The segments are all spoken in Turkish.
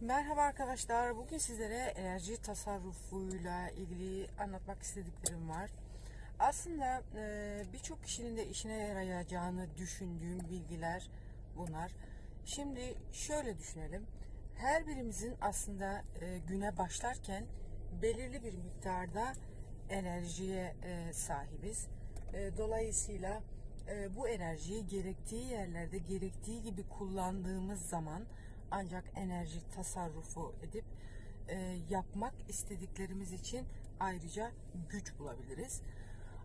Merhaba arkadaşlar. Bugün sizlere enerji tasarrufuyla ilgili anlatmak istediklerim var. Aslında e, birçok kişinin de işine yarayacağını düşündüğüm bilgiler bunlar. Şimdi şöyle düşünelim. Her birimizin aslında e, güne başlarken belirli bir miktarda enerjiye e, sahibiz. Dolayısıyla bu enerjiyi gerektiği yerlerde gerektiği gibi kullandığımız zaman ancak enerji tasarrufu edip e, yapmak istediklerimiz için ayrıca güç bulabiliriz.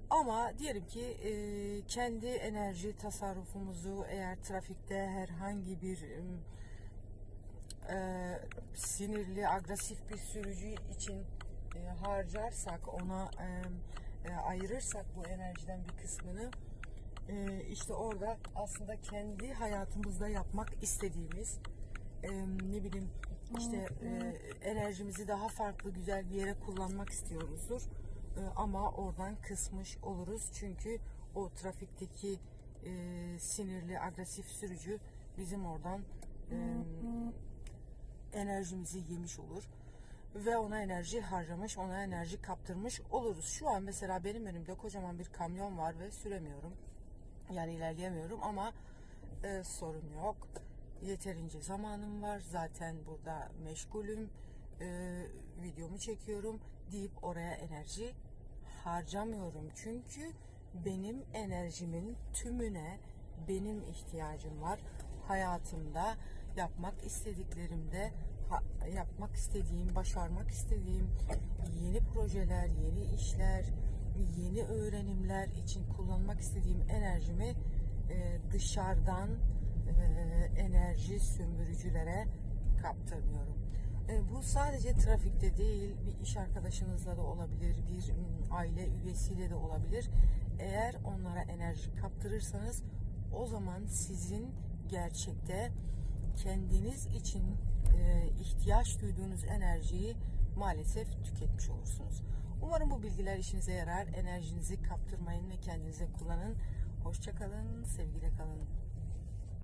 Ama diyelim ki e, kendi enerji tasarrufumuzu eğer trafikte herhangi bir e, sinirli, agresif bir sürücü için e, harcarsak, ona e, e, ayırırsak bu enerjiden bir kısmını e, işte orada aslında kendi hayatımızda yapmak istediğimiz ne bileyim işte e, enerjimizi daha farklı güzel bir yere kullanmak istiyoruzdur. E, ama oradan kısmış oluruz. Çünkü o trafikteki e, sinirli, agresif sürücü bizim oradan enerjimizi yemiş olur ve ona enerji harcamış, ona enerji kaptırmış oluruz. Şu an mesela benim önümde kocaman bir kamyon var ve süremiyorum. Yani ilerleyemiyorum ama e, sorun yok. Yeterince zamanım var. Zaten burada meşgulüm. E, videomu çekiyorum deyip oraya enerji harcamıyorum. Çünkü benim enerjimin tümüne benim ihtiyacım var. Hayatımda yapmak istediklerimde yapmak istediğim, başarmak istediğim yeni projeler, yeni işler, yeni öğrenimler için kullanmak istediğim enerjimi e, dışarıdan enerji sömürücülere kaptırmıyorum. Bu sadece trafikte değil, bir iş arkadaşınızla da olabilir, bir aile üyesiyle de olabilir. Eğer onlara enerji kaptırırsanız o zaman sizin gerçekte kendiniz için ihtiyaç duyduğunuz enerjiyi maalesef tüketmiş olursunuz. Umarım bu bilgiler işinize yarar. Enerjinizi kaptırmayın ve kendinize kullanın. Hoşçakalın, sevgiyle kalın.